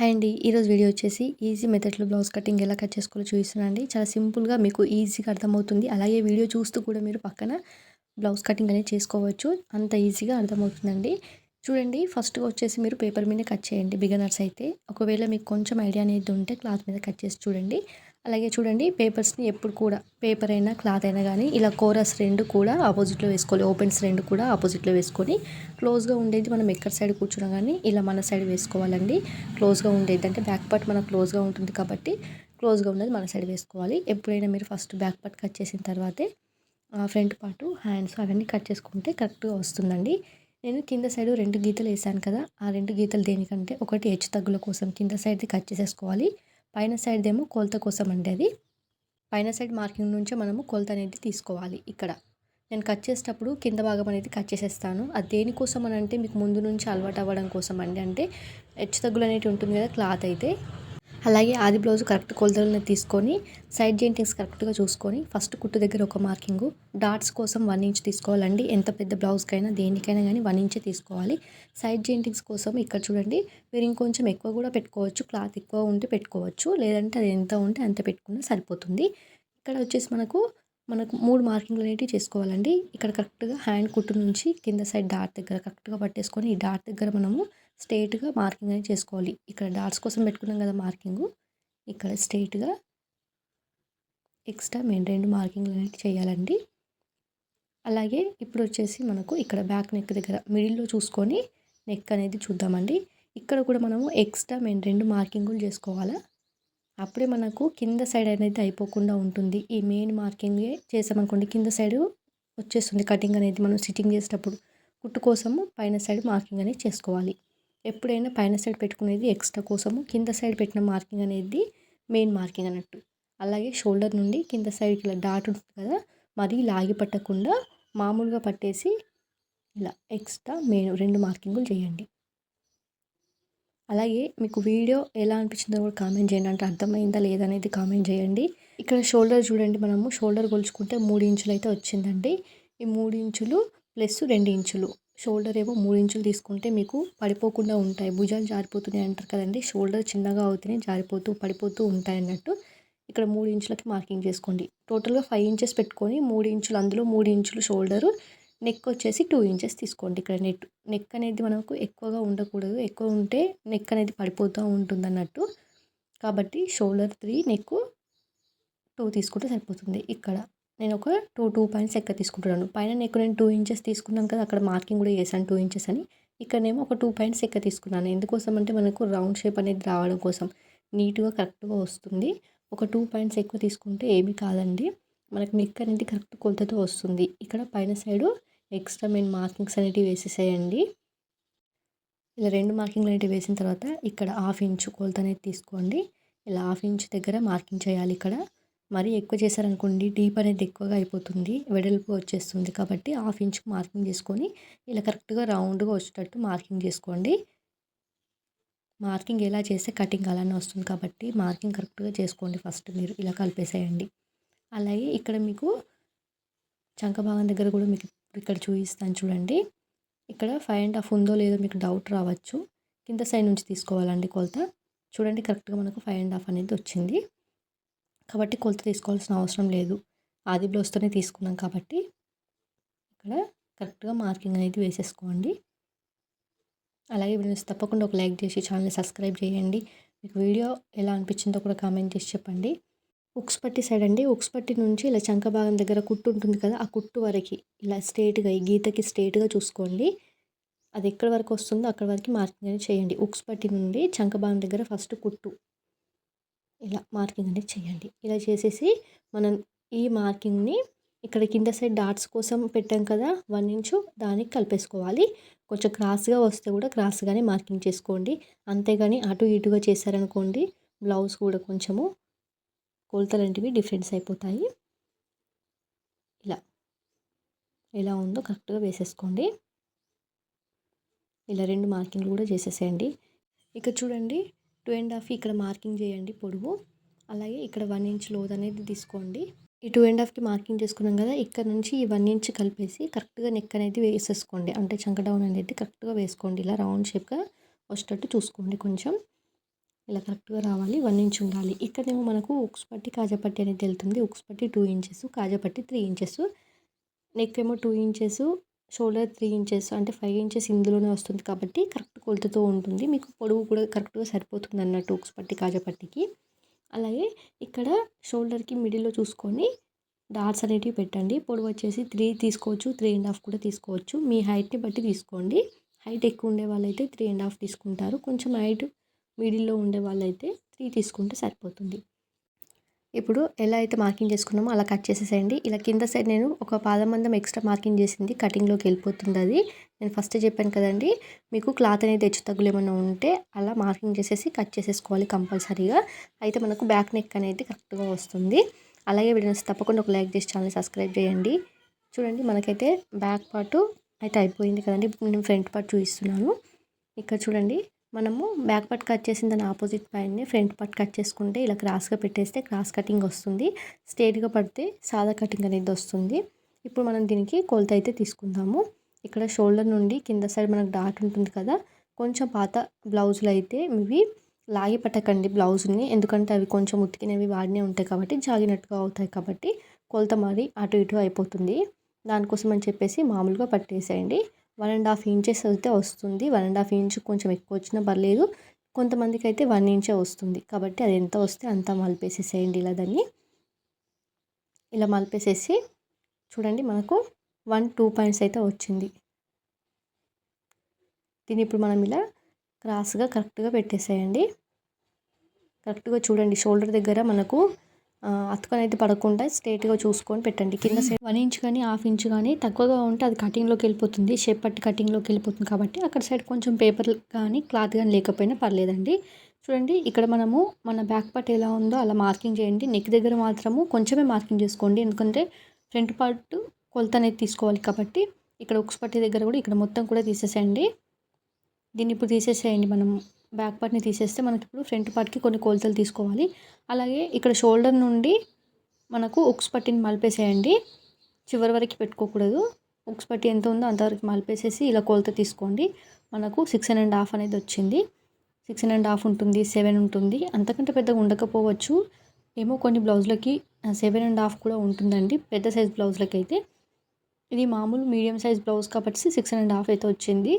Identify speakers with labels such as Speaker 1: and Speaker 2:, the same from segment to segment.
Speaker 1: Hi అండి. ఈరోజు video వచ్చేసి ఈజీ మెథడ్లో బ్లౌజ్ కటింగ్ ఎలా కట్ చేసుకోవాలో చూపిస్తున్నానండి. చాలా సింపుల్గా మీకు ఈజీగా అర్థమవుతుంది. అలాగే వీడియో చూస్తూ కూడా మీరు పక్కన బ్లౌజ్ కటింగ్ అనేది చేసుకోవచ్చు. అంత ఈజీగా అర్థమవుతుందండి. చూడండి ఫస్ట్గా వచ్చేసి మీరు పేపర్ మీద కట్ చేయండి బిగనర్స్ అయితే. ఒకవేళ మీకు కొంచెం ఐడియా అనేది ఉంటే క్లాత్ మీద కట్ చేసి చూడండి. అలాగే చూడండి పేపర్స్ని ఎప్పుడు కూడా పేపర్ అయినా క్లాత్ అయినా కానీ ఇలా కోరస్ రెండు కూడా ఆపోజిట్లో వేసుకోవాలి. ఓపెన్స్ రెండు కూడా ఆపోజిట్లో వేసుకొని క్లోజ్గా ఉండేది మనం ఎక్కడ సైడ్ కూర్చున్నా కానీ ఇలా మన సైడ్ వేసుకోవాలండి. క్లోజ్గా ఉండేది అంటే బ్యాక్ పార్ట్ మనకు క్లోజ్గా ఉంటుంది కాబట్టి క్లోజ్గా ఉండేది మన సైడ్ వేసుకోవాలి. ఎప్పుడైనా మీరు ఫస్ట్ బ్యాక్ పార్ట్ కట్ చేసిన తర్వాతే ఫ్రంట్ పార్ట్ హ్యాండ్స్ అవన్నీ కట్ చేసుకుంటే కరెక్ట్గా వస్తుందండి. నేను కింద సైడ్ రెండు గీతలు వేసాను కదా ఆ రెండు గీతలు దేనికంటే ఒకటి హెచ్చు తగ్గుల కోసం కింద సైడ్ది కట్ చేసేసుకోవాలి. పైన సైడ్ ఏమో కొలత కోసం అండి అది. పైన సైడ్ మార్కింగ్ నుంచే మనము కొలత అనేది తీసుకోవాలి ఇక్కడ. నేను కట్ చేసేటప్పుడు కింద భాగం అనేది కట్ చేసేస్తాను. అది దేనికోసం అని అంటే మీకు ముందు నుంచి అలవాటు అవ్వడం కోసం అండి. అంటే హెచ్చు తగ్గులు అనేవి ఉంటుంది కదా క్లాత్ అయితే. అలాగే ఆది బ్లౌజ్ కరెక్ట్ కొలతలను తీసుకొని సైడ్ జెయింటింగ్స్ కరెక్ట్గా చూసుకొని ఫస్ట్ కుట్టు దగ్గర ఒక మార్కింగు. డాట్స్ కోసం వన్ ఇంచ్ తీసుకోవాలండి. ఎంత పెద్ద బ్లౌజ్కైనా దేనికైనా కానీ వన్ ఇంచే తీసుకోవాలి. సైడ్ జెయింటింగ్స్ కోసం ఇక్కడ చూడండి మీరు ఇంకొంచెం ఎక్కువ కూడా పెట్టుకోవచ్చు. క్లాత్ ఎక్కువ ఉంటే పెట్టుకోవచ్చు. లేదంటే అది ఎంత ఉంటే అంత పెట్టుకున్నా సరిపోతుంది. ఇక్కడ వచ్చేసి మనకు మనకు మూడు మార్కింగ్లు అనేవి చేసుకోవాలండి. ఇక్కడ కరెక్ట్గా హ్యాండ్ కుట్టు నుంచి కింద సైడ్ డాట్ దగ్గర కరెక్ట్గా పట్టేసుకొని ఈ డాట్ దగ్గర మనము స్ట్రైట్గా మార్కింగ్ అనేది చేసుకోవాలి. ఇక్కడ డాట్స్ కోసం పెట్టుకున్నాం కదా మార్కింగు. ఇక్కడ స్ట్రైట్గా ఎక్స్ట్రా మెయిన్ రెండు మార్కింగ్లు అనేది చేయాలండి. అలాగే ఇప్పుడు వచ్చేసి మనకు ఇక్కడ బ్యాక్ నెక్ దగ్గర మిడిల్లో చూసుకొని నెక్ అనేది చూద్దామండి. ఇక్కడ కూడా మనము ఎక్స్ట్రా మెయిన్ రెండు మార్కింగులు చేసుకోవాలా? అప్పుడే మనకు కింద సైడ్ అనేది అయిపోకుండా ఉంటుంది. ఈ మెయిన్ మార్కింగే చేసామనుకోండి కింద సైడ్ వచ్చేస్తుంది కటింగ్ అనేది మనం సిట్టింగ్ చేసేటప్పుడు. కుట్టు కోసము పైన సైడ్ మార్కింగ్ అనేది చేసుకోవాలి. ఎప్పుడైనా పైన సైడ్ పెట్టుకునేది ఎక్స్ట్రా కోసము కింద సైడ్ పెట్టిన మార్కింగ్ అనేది మెయిన్ మార్కింగ్ అన్నట్టు. అలాగే షోల్డర్ నుండి కింద సైడ్కి ఇలా డాట్ ఉంటుంది కదా మరీ లాగి పట్టకుండా మామూలుగా పట్టేసి ఇలా ఎక్స్ట్రా మెయిన్ రెండు మార్కింగులు చేయండి. అలాగే మీకు వీడియో ఎలా అనిపించిందో కూడా కామెంట్ చేయండి. అంటే అర్థమైందా లేదా అనేది కామెంట్ చేయండి. ఇక్కడ షోల్డర్ చూడండి మనము షోల్డర్ కొలుచుకుంటే మూడు ఇంచులు అయితే వచ్చిందండి. ఈ మూడు ఇంచులు ప్లస్ రెండు ఇంచులు. షోల్డర్ ఏమో మూడు ఇంచులు తీసుకుంటే మీకు పడిపోకుండా ఉంటాయి. భుజాలు జారిపోతున్నాయి అంటారు కదండి. షోల్డర్ చిన్నగా అవుతున్నాయి జారిపోతూ పడిపోతూ ఉంటాయి అన్నట్టు ఇక్కడ మూడు ఇంచులకి మార్కింగ్ చేసుకోండి. టోటల్గా ఫైవ్ ఇంచెస్ పెట్టుకొని మూడు ఇంచులు అందులో మూడు ఇంచులు షోల్డరు నెక్ వచ్చేసి టూ ఇంచెస్ తీసుకోండి ఇక్కడ నెట్. నెక్ అనేది మనకు ఎక్కువగా ఉండకూడదు. ఎక్కువ ఉంటే నెక్ అనేది పడిపోతూ ఉంటుంది అన్నట్టు. కాబట్టి షోల్డర్ త్రీ నెక్ టూ తీసుకుంటే సరిపోతుంది ఇక్కడ. నేను ఒక టూ టూ పాయింట్స్ ఎక్క తీసుకుంటున్నాను. పైన నెక్ నేను టూ ఇంచెస్ తీసుకున్నాను కదా అక్కడ మార్కింగ్ కూడా చేశాను టూ ఇంచెస్ అని. ఇక్కడనేమో ఒక టూ పాయింట్స్ ఎక్క తీసుకున్నాను. ఎందుకోసం అంటే మనకు రౌండ్ షేప్ అనేది రావడం కోసం నీట్గా కరెక్ట్గా వస్తుంది. ఒక టూ పాయింట్స్ ఎక్కువ తీసుకుంటే ఏమీ కాదండి. మనకు నెక్ అనేది కరెక్ట్ కొలతతో వస్తుంది. ఇక్కడ పైన సైడు ఎక్స్ట్రా మెయిన్ మార్కింగ్స్ అనేటివి వేసేసేయండి. ఇలా రెండు మార్కింగ్లు అనేటివి వేసిన తర్వాత ఇక్కడ హాఫ్ ఇంచు కొలత అనేది తీసుకోండి. ఇలా హాఫ్ ఇంచ్ దగ్గర మార్కింగ్ చేయాలి ఇక్కడ. మరీ ఎక్కువ చేశారనుకోండి డీప్ అనేది ఎక్కువగా అయిపోతుంది వెడల్పు వచ్చేస్తుంది కాబట్టి హాఫ్ ఇంచ్కి మార్కింగ్ చేసుకొని ఇలా కరెక్ట్గా రౌండ్గా వచ్చేటట్టు మార్కింగ్ చేసుకోండి. మార్కింగ్ ఎలా చేస్తే కటింగ్ అలానే వస్తుంది కాబట్టి మార్కింగ్ కరెక్ట్గా చేసుకోండి ఫస్ట్ మీరు ఇలా కలిపేసేయండి. అలాగే ఇక్కడ మీకు చంక భాగం దగ్గర కూడా మీకు ఇక్కడ చూపిస్తాను చూడండి. ఇక్కడ ఫైవ్ అండ్ హాఫ్ ఉందో లేదో మీకు డౌట్ రావచ్చు. కింద సైడ్ నుంచి తీసుకోవాలండి కొలత. చూడండి కరెక్ట్గా మనకు ఫైవ్ అండ్ హాఫ్ అనేది వచ్చింది. కాబట్టి కొలత తీసుకోవాల్సిన అవసరం లేదు. ఆది బ్లౌజ్తోనే తీసుకున్నాం కాబట్టి ఇక్కడ కరెక్ట్గా మార్కింగ్ అనేది వేసేసుకోండి. అలాగే వీడియోస్ తప్పకుండా ఒక లైక్ చేసి ఛానల్ని సబ్స్క్రైబ్ చేయండి. మీకు వీడియో ఎలా అనిపించిందో కూడా కామెంట్ చేసి చెప్పండి. ఉక్స్ పట్టి సైడ్ అండి. ఉక్స్ పట్టి నుంచి ఇలా చంక భాగం దగ్గర కుట్టు ఉంటుంది కదా ఆ కుట్టు వరకు ఇలా స్ట్రేట్గా ఈ గీతకి స్ట్రేట్గా చూసుకోండి. అది ఎక్కడ వరకు వస్తుందో అక్కడ వరకు మార్కింగ్ అనేది చేయండి. ఉక్స్ పట్టి నుండి చంక భాగం దగ్గర ఫస్ట్ కుట్టు. ఇలా మార్కింగ్ అనేది చేయండి. ఇలా చేసేసి మనం ఈ మార్కింగ్ని ఇక్కడ కింద సైడ్ డాట్స్ కోసం పెట్టాం కదా వన్ ఇంచు దానికి కలిపేసుకోవాలి. కొంచెం క్రాస్గా వస్తే కూడా క్రాస్గానే మార్కింగ్ చేసుకోండి. అంతేగాని అటు ఇటుగా చేశారనుకోండి బ్లౌజ్ కూడా కొంచెము కొలతలు డిఫరెన్స్ అయిపోతాయి. ఇలా ఎలా ఉందో కరెక్ట్గా వేసేసుకోండి. ఇలా రెండు మార్కింగ్లు కూడా చేసేసేయండి. ఇక చూడండి టూ అండ్ హాఫ్ ఇక్కడ మార్కింగ్ చేయండి పొడవు. అలాగే ఇక్కడ వన్ ఇంచ్ లోత్ అనేది తీసుకోండి. ఈ టూ అండ్ హాఫ్కి మార్కింగ్ చేసుకున్నాం కదా ఇక్కడ నుంచి ఈ వన్ ఇంచ్ కలిపేసి కరెక్ట్గా నెక్ అనేది వేసేసుకోండి. అంటే చంక డౌన్ అనేది కరెక్ట్గా వేసుకోండి. ఇలా రౌండ్ షేప్గా వచ్చేటట్టు చూసుకోండి కొంచెం. ఇలా కరెక్ట్గా రావాలి వన్ ఇంచ్ ఉండాలి. ఇక్కడేమో మనకు ఉక్స్ పట్టి కాజాపట్టి అనేది వెళ్తుంది. ఉక్స్ పట్టి టూ ఇంచెస్ కాజాపట్టి త్రీ ఇంచెస్. నెక్ ఏమో two inches shoulder three inches అంటే ఫైవ్ ఇంచెస్ ఇందులోనే వస్తుంది కాబట్టి కరెక్ట్ కొలతతో ఉంటుంది. మీకు పొడవు కూడా కరెక్ట్గా సరిపోతుంది అన్నట్టు ఉక్స్ పట్టి కాజాపట్టికి అలాగే ఇక్కడ షోల్డర్కి మిడిల్లో చూసుకొని డాట్స్ అనేటివి పెట్టండి. పొడవు వచ్చేసి త్రీ తీసుకోవచ్చు త్రీ అండ్ హాఫ్ కూడా తీసుకోవచ్చు. మీ హైట్ని బట్టి తీసుకోండి. హైట్ ఎక్కువ ఉండే వాళ్ళైతే త్రీ అండ్ హాఫ్ తీసుకుంటారు. కొంచెం హైట్ మిడిల్లో ఉండే వాళ్ళైతే త్రీ తీసుకుంటే సరిపోతుంది. ఇప్పుడు ఎలా అయితే మార్కింగ్ చేసుకున్నామో అలా కట్ చేసేసేయండి. ఇలా కింద సైడ్ నేను ఒక పాదమందం ఎక్స్ట్రా మార్కింగ్ చేసింది. కటింగ్లోకి వెళ్ళిపోతుంది అది. నేను ఫస్ట్ చెప్పాను కదండి మీకు క్లాత్ అనేది హెచ్చు తగ్గులు ఏమైనా ఉంటే అలా మార్కింగ్ చేసేసి కట్ చేసేసుకోవాలి కంపల్సరీగా. అయితే మనకు బ్యాక్ నెక్ అనేది కరెక్ట్గా వస్తుంది. అలాగే వీడియోస్ తప్పకుండా ఒక లైక్ చేసి ఛానల్ సబ్స్క్రైబ్ చేయండి. చూడండి మనకైతే బ్యాక్ పార్ట్ అయితే అయిపోయింది కదండి. నేను ఫ్రంట్ పార్ట్ చూపిస్తున్నాను. ఇక్కడ చూడండి మనము బ్యాక్ పార్ట్ కట్ చేసిన దాని ఆపోజిట్ పైన ఫ్రంట్ పార్ట్ కట్ చేసుకుంటే ఇలా క్రాస్గా పెట్టేస్తే క్రాస్ కటింగ్ వస్తుంది. స్ట్రేట్గా పడితే సాదా కటింగ్ అనేది వస్తుంది. ఇప్పుడు మనం దీనికి కొలత అయితే తీసుకుందాము. ఇక్కడ షోల్డర్ నుండి కింద సైడ్ మనకు డాట్ ఉంటుంది కదా కొంచెం పాత బ్లౌజులు అయితే ఇవి లాగి పట్టకండి బ్లౌజ్ని ఎందుకంటే అవి కొంచెం ఉతికినవి వాడినే ఉంటాయి కాబట్టి జాగినట్టుగా అవుతాయి కాబట్టి కొలత మరి అటు ఇటు అయిపోతుంది. దానికోసం అని చెప్పేసి మామూలుగా పట్టేసేయండి. వన్ అండ్ హాఫ్ ఇంచెస్ అయితే వస్తుంది. వన్ అండ్ హాఫ్ ఇంచ్ కొంచెం ఎక్కువ వచ్చినా పర్లేదు. కొంతమందికి అయితే వన్ ఇంచే వస్తుంది. కాబట్టి అది ఎంత వస్తే అంత మలిపేసేసేయండి ఇలా దాన్ని. ఇలా మలిపేసేసి చూడండి మనకు వన్ టూ పాయింట్స్ అయితే వచ్చింది. దీన్ని ఇప్పుడు మనం ఇలా క్రాస్గా కరెక్ట్గా పెట్టేసేయండి. కరెక్ట్గా చూడండి. షోల్డర్ దగ్గర మనకు అతుకొని అయితే పడకుండా స్ట్రేట్గా చూసుకొని పెట్టండి. కింద సైడ్ వన్ ఇంచ్ కానీ హాఫ్ ఇంచ్ కానీ తక్కువగా ఉంటే అది కటింగ్లోకి వెళ్ళిపోతుంది. షేప్ పట్టి కటింగ్లోకి వెళ్ళిపోతుంది కాబట్టి అక్కడ సైడ్ కొంచెం పేపర్ కానీ క్లాత్ కానీ లేకపోయినా పర్లేదండి. చూడండి ఇక్కడ మనము మన బ్యాక్ పార్ట్ ఎలా ఉందో అలా మార్కింగ్ చేయండి. నెక్ దగ్గర మాత్రము కొంచెమే మార్కింగ్ చేసుకోండి. ఎందుకంటే ఫ్రంట్ పార్ట్ కొలత అనేది తీసుకోవాలి కాబట్టి ఇక్కడ ఉక్స్ పట్టి దగ్గర కూడా ఇక్కడ మొత్తం కూడా తీసేసేయండి. దీన్ని ఇప్పుడు తీసేసేయండి మనం బ్యాక్ పార్ట్ని తీసేస్తే మనకి ఇప్పుడు ఫ్రంట్ పార్ట్కి కొన్ని కొలతలు తీసుకోవాలి. అలాగే ఇక్కడ షోల్డర్ నుండి మనకు ఉక్స్ పట్టిని మలిపేసేయండి. చివరి వరకు పెట్టుకోకూడదు. ఉక్స్ పట్టి ఎంత ఉందో అంతవరకు మలిపేసేసి ఇలా కొలత తీసుకోండి. మనకు సిక్స్ అండ్ హాఫ్ అనేది వచ్చింది. సిక్స్ అండ్ హాఫ్ ఉంటుంది సెవెన్ ఉంటుంది. అంతకంటే పెద్దగా ఉండకపోవచ్చు. ఏమో కొన్ని బ్లౌజ్లకి సెవెన్ అండ్ హాఫ్ కూడా ఉంటుందండి. పెద్ద సైజ్ బ్లౌజ్లకి అయితే ఇది మామూలు మీడియం సైజ్ బ్లౌజ్ కాబట్టి సిక్స్ అండ్ హాఫ్ అయితే వచ్చింది.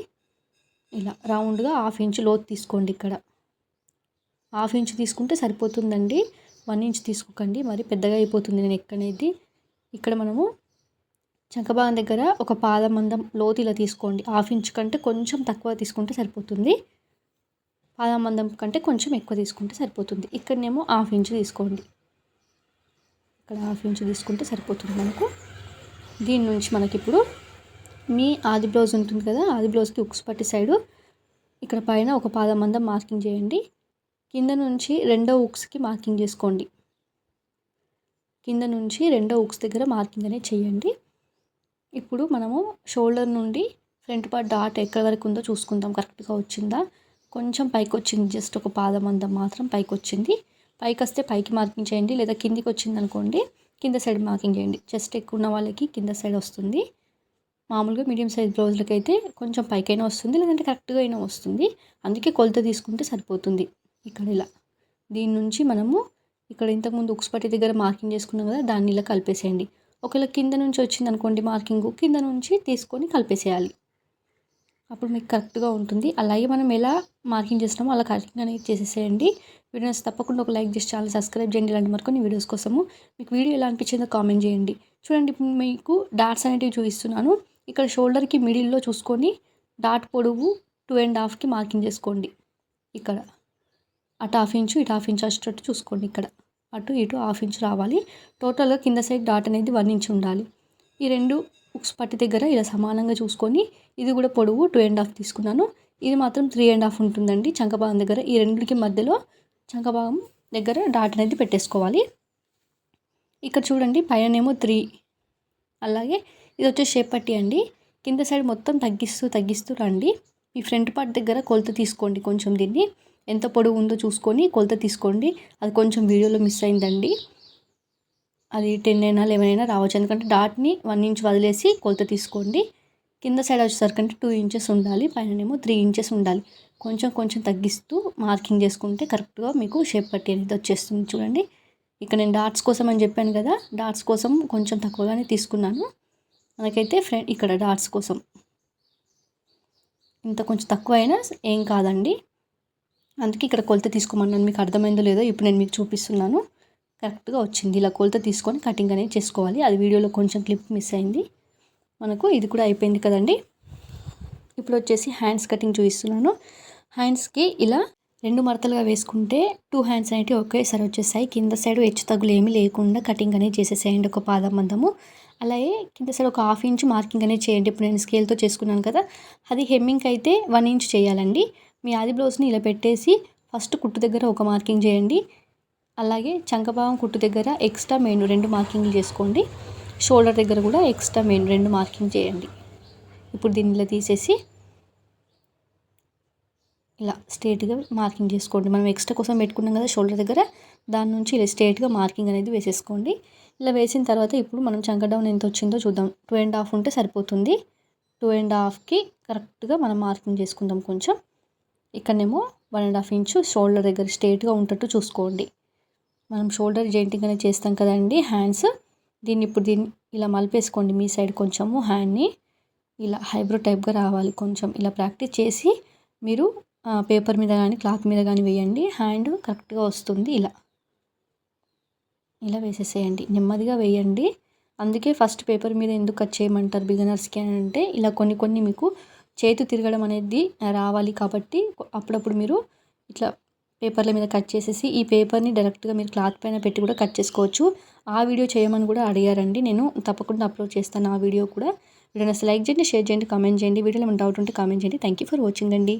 Speaker 1: ఇలా రౌండ్గా హాఫ్ ఇంచ్ లోతు తీసుకోండి ఇక్కడ. హాఫ్ ఇంచ్ తీసుకుంటే సరిపోతుందండి. వన్ ఇంచ్ తీసుకోకండి. మరి పెద్దగా అయిపోతుంది నేను ఎక్కనేది ఇక్కడ మనము చంకబాగం దగ్గర ఒక పాదం మందం లోతు ఇలా తీసుకోండి. హాఫ్ ఇంచ్ కంటే కొంచెం తక్కువ తీసుకుంటే సరిపోతుంది. పాదం మందం కంటే కొంచెం ఎక్కువ తీసుకుంటే సరిపోతుంది. ఇక్కడనేమో హాఫ్ ఇంచ్ తీసుకోండి. ఇక్కడ హాఫ్ ఇంచ్ తీసుకుంటే సరిపోతుంది మనకు. దీని నుంచి మనకి ఇప్పుడు మీ ఆది బ్లౌజ్ ఉంటుంది కదా ఆది బ్లౌజ్కి ఉక్స్ పట్టి సైడు ఇక్కడ పైన ఒక పాదం మందం మార్కింగ్ చేయండి. కింద నుంచి రెండో ఉక్స్కి మార్కింగ్ చేసుకోండి. కింద నుంచి రెండో ఉక్స్ దగ్గర మార్కింగ్ అనేది చేయండి. ఇప్పుడు మనము షోల్డర్ నుండి ఫ్రంట్ పార్ట్ డాట్ ఎక్కడి వరకు ఉందో చూసుకుందాం. కరెక్ట్గా వచ్చిందా? కొంచెం పైకి వచ్చింది. జస్ట్ ఒక పాదం మందం మాత్రం పైకి వచ్చింది. పైకి వస్తే పైకి మార్కింగ్ చేయండి. లేదా కిందికి వచ్చింది అనుకోండి కింద సైడ్ మార్కింగ్ చేయండి. చెస్ట్ ఎక్కువ ఉన్న వాళ్ళకి కింద సైడ్ వస్తుంది. మామూలుగా మీడియం సైజ్ బ్లౌజ్లకి అయితే కొంచెం పైకైనా వస్తుంది లేదంటే కరెక్ట్గా అయినా వస్తుంది. అందుకే కొలత తీసుకుంటే సరిపోతుంది ఇక్కడ ఇలా. దీని నుంచి మనము ఇక్కడ ఇంతకుముందు ఉక్స్ పట్టి దగ్గర మార్కింగ్ చేసుకున్నాం కదా దాన్ని ఇలా కలిపేసేయండి. ఒకవేళ కింద నుంచి వచ్చింది అనుకోండి మార్కింగ్ కింద నుంచి తీసుకొని కలిపేసేయాలి. అప్పుడు మీకు కరెక్ట్గా ఉంటుంది. అలాగే మనం ఎలా మార్కింగ్ చేస్తున్నామో అలా కరెక్ట్గా అనేది చేసేసేయండి. వీడియోస్ తప్పకుండా ఒక లైక్ చేసి చాలా సబ్స్క్రైబ్ చేయండి. ఇలాంటి మరికొన్ని వీడియోస్ కోసము మీకు వీడియో ఎలా అనిపించిందో కామెంట్ చేయండి. చూడండి మీకు డాట్స్ అనేటివి చూపిస్తున్నాను. ఇక్కడ షోల్డర్కి మిడిల్లో చూసుకొని డాట్ పొడవు టూ అండ్ హాఫ్కి మార్కింగ్ చేసుకోండి. ఇక్కడ అటు హాఫ్ ఇంచు ఇటు హాఫ్ ఇంచు వచ్చేటట్టు చూసుకోండి ఇక్కడ. అటు ఇటు హాఫ్ ఇంచు రావాలి. టోటల్గా కింద సైడ్ డాట్ అనేది వన్ ఇంచ్ ఉండాలి. ఈ రెండు ఉక్స్ పట్టి దగ్గర ఇలా సమానంగా చూసుకొని ఇది కూడా పొడవు టూ అండ్ హాఫ్ తీసుకున్నాను. ఇది మాత్రం త్రీ అండ్ హాఫ్ ఉంటుందండి. చంకభాగం దగ్గర ఈ రెండుకి మధ్యలో చంకభాగం దగ్గర డాట్ అనేది పెట్టేసుకోవాలి. ఇక్కడ చూడండి పైననేమో త్రీ అలాగే ఇది వచ్చేసి షేప్ పట్టి అండి. కింద సైడ్ మొత్తం తగ్గిస్తూ తగ్గిస్తూ రండి. మీ ఫ్రంట్ పార్ట్ దగ్గర కొలత తీసుకోండి కొంచెం దీన్ని. ఎంత పొడవు ఉందో చూసుకొని కొలత తీసుకోండి. అది కొంచెం వీడియోలో మిస్ అయిందండి. అది టెన్ అయినా లెవెన్ అయినా రావచ్చు. ఎందుకంటే డాట్ని వన్ ఇంచ్ వదిలేసి కొలత తీసుకోండి. కింద సైడ్ వచ్చేసరికి అంటే టూ ఇంచెస్ ఉండాలి. పైననేమో త్రీ ఇంచెస్ ఉండాలి. కొంచెం కొంచెం తగ్గిస్తూ మార్కింగ్ చేసుకుంటే కరెక్ట్గా మీకు షేప్ పట్టి అనేది వచ్చేస్తుంది. చూడండి. ఇక్కడ నేను డాట్స్ కోసం అని చెప్పాను కదా. డాట్స్ కోసం కొంచెం తక్కువగానే తీసుకున్నాను. మనకైతే ఫ్రెండ్ ఇక్కడ డాట్స్ కోసం. ఇంత కొంచెం తక్కువ అయినా ఏం కాదండి. అందుకే ఇక్కడ కొలత తీసుకోమన్నాను. మీకు అర్థమైందో లేదో ఇప్పుడు నేను మీకు చూపిస్తున్నాను. కరెక్ట్గా వచ్చింది. ఇలా కొలత తీసుకొని కటింగ్ అనేది చేసుకోవాలి. అది వీడియోలో కొంచెం క్లిప్ మిస్ అయింది. మనకు ఇది కూడా అయిపోయింది కదండి. ఇప్పుడు వచ్చేసి హ్యాండ్స్ కటింగ్ చూపిస్తున్నాను. హ్యాండ్స్కి ఇలా రెండు మడతలుగా వేసుకుంటే టూ హ్యాండ్స్ అనేవి ఒకేసారి వచ్చేసాయి కింద సైడ్ హెచ్చు తగ్గులు ఏమీ లేకుండా కటింగ్ అనేది చేసేసేయండి. ఒక పాదం మందము. అలాగే కింద సైడ్ ఒక హాఫ్ ఇంచ్ మార్కింగ్ అనేది చేయండి. ఇప్పుడు నేను స్కేల్తో చేసుకున్నాను కదా అది హెమ్మింగ్ అయితే వన్ ఇంచ్ చేయాలండి. మీ ఆది బ్లౌజ్ని ఇలా పెట్టేసి ఫస్ట్ కుట్టు దగ్గర ఒక మార్కింగ్ చేయండి. అలాగే చంకభావం కుట్టు దగ్గర ఎక్స్ట్రా మెయిన్ రెండు మార్కింగ్లు చేసుకోండి. షోల్డర్ దగ్గర కూడా ఎక్స్ట్రా మెయిన్ రెండు మార్కింగ్ చేయండి. ఇప్పుడు దీన్ని ఇలా తీసేసి ఇలా స్ట్రేట్గా మార్కింగ్ చేసుకోండి. మనం ఎక్స్ట్రా కోసం పెట్టుకున్నాం కదా షోల్డర్ దగ్గర దాని నుంచి ఇలా స్ట్రేట్గా మార్కింగ్ అనేది వేసేసుకోండి. ఇలా వేసిన తర్వాత ఇప్పుడు మనం చంకడౌన్ ఎంత వచ్చిందో చూద్దాం. టూ అండ్ హాఫ్ ఉంటే సరిపోతుంది. టూ అండ్ హాఫ్కి కరెక్ట్గా మనం మార్కింగ్ చేసుకుందాం కొంచెం. ఇక్కడనేమో one and half inch shoulder దగ్గర స్ట్రేట్గా ఉంటట్టు చూసుకోండి. మనం షోల్డర్ జెయింటింగ్ అనేది చేస్తాం కదండి హ్యాండ్స్ దీన్ని ఇప్పుడు దీన్ని ఇలా మలిపేసుకోండి మీ సైడ్ కొంచెము హ్యాండ్ని ఇలా హైబ్రో టైప్గా రావాలి కొంచెం. ఇలా ప్రాక్టీస్ చేసి మీరు పేపర్ మీద కానీ క్లాత్ మీద కానీ వేయండి. హ్యాండ్ కరెక్ట్గా వస్తుంది ఇలా. ఇలా వేసేసేయండి. నెమ్మదిగా వేయండి. అందుకే ఫస్ట్ పేపర్ మీద ఎందుకు కట్ చేయమంటారు బిగినర్స్కి అని అంటే ఇలా కొన్ని కొన్ని మీకు చేతి తిరగడం అనేది రావాలి కాబట్టి అప్పుడప్పుడు మీరు ఇట్లా పేపర్ల మీద కట్ చేసేసి ఈ పేపర్ని డైరెక్ట్గా మీరు క్లాత్ పైన పెట్టి కూడా కట్ చేసుకోవచ్చు. ఆ వీడియో చేయమని కూడా అడిగారండి. నేను తప్పకుండా అప్లోడ్ చేస్తాను ఆ వీడియో కూడా. వీడియోని లైక్ చేయండి షేర్ చేయండి కామెంట్ చేయండి. వీడియోలో ఏమైనా డౌట్ ఉంటే కామెంట్ చేయండి. థ్యాంక్ యూ ఫర్ వాచింగ్ అండి.